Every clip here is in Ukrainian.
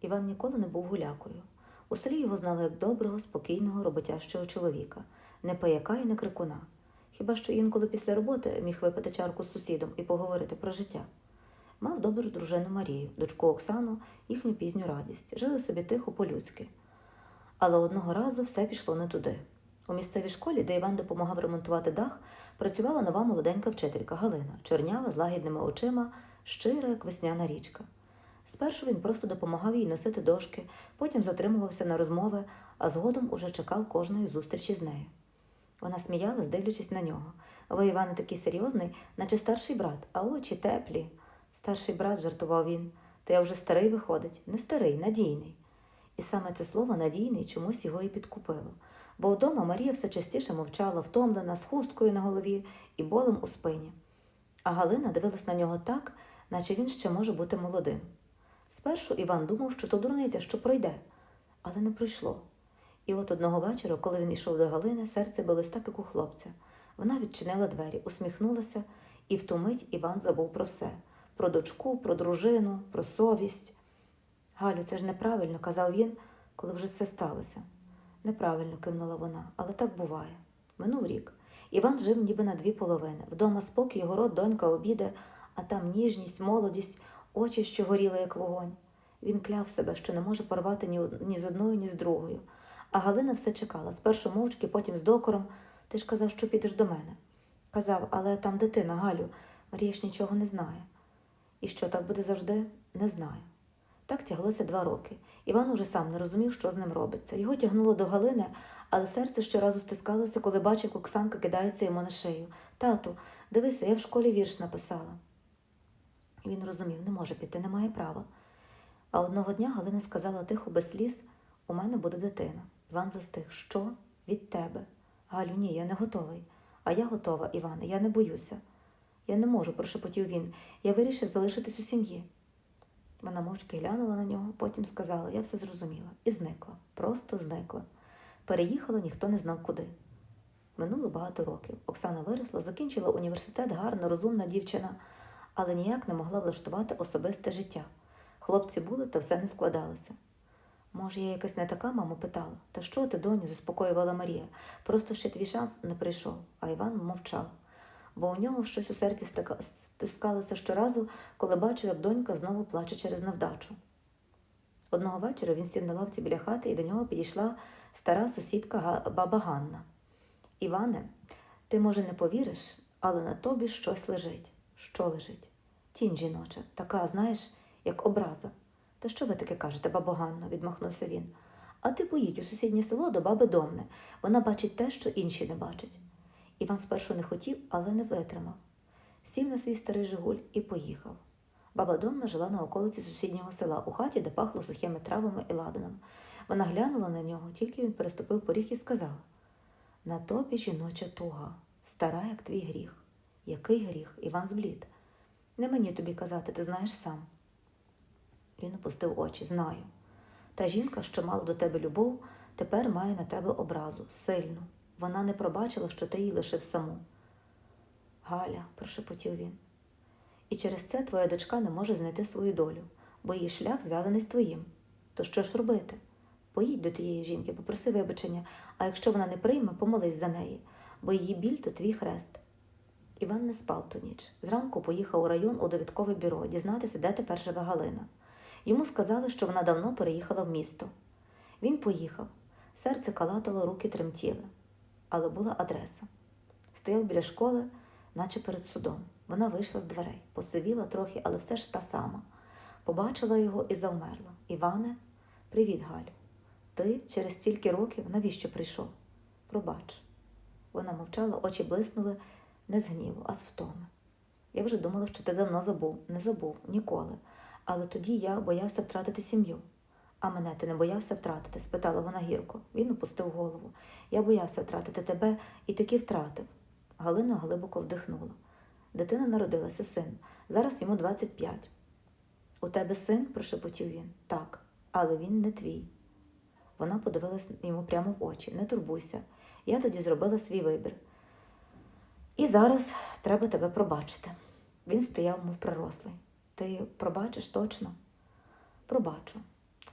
Іван ніколи не був гулякою. У селі його знали як доброго, спокійного, роботящого чоловіка, не паяка і не крикуна. Хіба що інколи після роботи міг випити чарку з сусідом і поговорити про життя. Мав добру дружину Марію, дочку Оксану, їхню пізню радість. Жили собі тихо по-людськи. Але одного разу все пішло не туди. У місцевій школі, де Іван допомагав ремонтувати дах, працювала нова молоденька вчителька Галина, чорнява, з лагідними очима, щира, як весняна річка. Спершу він просто допомагав їй носити дошки, потім затримувався на розмови, а згодом уже чекав кожної зустрічі з нею. Вона сміялась, дивлячись на нього. Ви, Іване, такий серйозний, наче старший брат, а очі теплі. Старший брат, жартував він, то я вже старий виходить, не старий, надійний. І саме це слово надійний чомусь його і підкупило. Бо вдома Марія все частіше мовчала, втомлена, з хусткою на голові і болем у спині. А Галина дивилась на нього так, наче він ще може бути молодим. Спершу Іван думав, що то дурниця, що пройде, але не пройшло. І от одного вечора, коли він йшов до Галини, серце билось так, як у хлопця. Вона відчинила двері, усміхнулася, і в ту мить Іван забув про все про дочку, про дружину, про совість. Галю, це ж неправильно, казав він, коли вже все сталося. Неправильно кивнула вона, але так буває. Минув рік. Іван жив ніби на дві половини. Вдома спокій, город, донька обіде, а там ніжність, молодість, очі, що горіли, як вогонь. Він кляв себе, що не може порвати ні, ні з одною, ні з другою. А Галина все чекала, спершу мовчки, потім з докором. Ти ж казав, що підеш до мене. Казав, але там дитина, Галю, Марія ж нічого не знає. І що так буде завжди, не знаю. Так тяглося два роки. Іван уже сам не розумів, що з ним робиться. Його тягнуло до Галини, але серце щоразу стискалося, коли бачив, як Оксанка кидається йому на шию. Тату, дивися, я в школі вірш написала. Він розумів, не може піти, не має права. А одного дня Галина сказала тихо, без сліз, у мене буде дитина. Іван застиг. Що? Від тебе? Галю, ні, я не готовий. А я готова, Іване, я не боюся. Я не можу, прошепотів він. Я вирішив залишитись у сім'ї. Вона мовчки глянула на нього, потім сказала, я все зрозуміла, і зникла, просто зникла. Переїхала ніхто не знав куди. Минуло багато років. Оксана виросла, закінчила університет, гарна, розумна дівчина, але ніяк не могла влаштувати особисте життя. Хлопці були, та все не складалося. Може, я якась не така, мама питала. Та що ти, доню, заспокоювала Марія. Просто ще твій шанс не прийшов, а Іван мовчав. Бо у нього щось у серці стискалося щоразу, коли бачив, як донька знову плаче через невдачу. Одного вечора він сів на лавці біля хати, і до нього підійшла стара сусідка баба Ганна. Іване, ти, може, не повіриш, але на тобі щось лежить. Що лежить? Тінь жіноча, така, знаєш, як образа. Та що ви таке кажете, бабо Ганно? відмахнувся він. А ти поїдь у сусіднє село до баби Домни. Вона бачить те, що інші не бачать. Іван спершу не хотів, але не витримав. Сів на свій старий Жигуль і поїхав. Баба Домна жила на околиці сусіднього села, у хаті, де пахло сухими травами і ладаном. Вона глянула на нього, тільки він переступив поріг і сказала: На тобі жіноча туга, стара, як твій гріх. Який гріх? Іван зблід. Не мені тобі казати, ти знаєш сам. Він опустив очі, знаю. Та жінка, що мала до тебе любов, тепер має на тебе образу, сильну. Вона не пробачила, що ти її лишив саму. Галя, прошепотів він. І через це твоя дочка не може знайти свою долю, бо її шлях зв'язаний з твоїм. То що ж робити? Поїдь до тієї жінки, попроси вибачення, а якщо вона не прийме, помолись за неї, бо її біль то твій хрест. Іван не спав ту ніч. Зранку поїхав у район у довідкове бюро дізнатися, де тепер живе Галина. Йому сказали, що вона давно переїхала в місто. Він поїхав. Серце калатало, руки тремтіли. Але була адреса. Стояв біля школи, наче перед судом. Вона вийшла з дверей, посивіла трохи, але все ж та сама. Побачила його і завмерла. Іване, привіт, Галю. Ти через стільки років навіщо прийшов? Пробач. Вона мовчала, очі блиснули не з гніву, а з втоми. Я вже думала, що ти давно забув, не забув, ніколи. Але тоді я боявся втратити сім'ю. А мене ти не боявся втратити? спитала вона гірко. Він опустив голову. Я боявся втратити тебе і таки втратив. Галина глибоко вдихнула. Дитина народилася син. Зараз йому 25. У тебе син? прошепотів він. Так, але він не твій. Вона подивилась йому прямо в очі. Не турбуйся. Я тоді зробила свій вибір. І зараз треба тебе пробачити. Він стояв, мов пророслий. Ти пробачиш точно? Пробачу.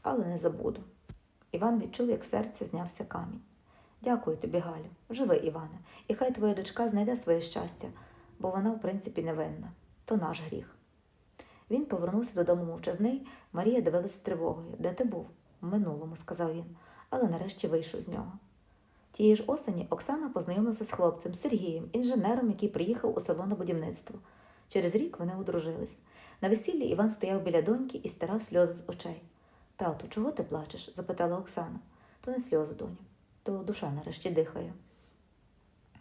але не забуду. Іван відчув, як з серця знявся камінь. Дякую тобі, Галю. Живи, Іване, і хай твоя дочка знайде своє щастя, бо вона, в принципі, невинна. То наш гріх. Він повернувся додому мовчазний. Марія дивилась з тривогою. Де ти був? В минулому, сказав він, але нарешті вийшов з нього. Тієї ж осені Оксана познайомилася з хлопцем Сергієм, інженером, який приїхав у село на будівництво. Через рік вони одружились. На весіллі Іван стояв біля доньки і стирав сльози з очей. Тату, чого ти плачеш? запитала Оксана. То не сльози, доню, то душа нарешті дихає.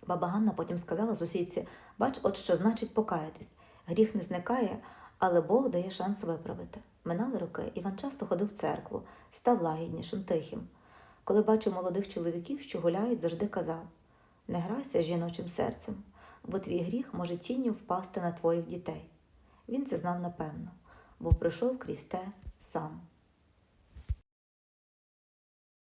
Баба Ганна потім сказала сусідці: бач, от що значить покаятись. Гріх не зникає, але Бог дає шанс виправити. Минали роки, Іван часто ходив в церкву, став лагіднішим, тихим. Коли бачив молодих чоловіків, що гуляють, завжди казав: не грайся з жіночим серцем, бо твій гріх може тінню впасти на твоїх дітей. Він це знав напевно, бо пройшов крізь те сам.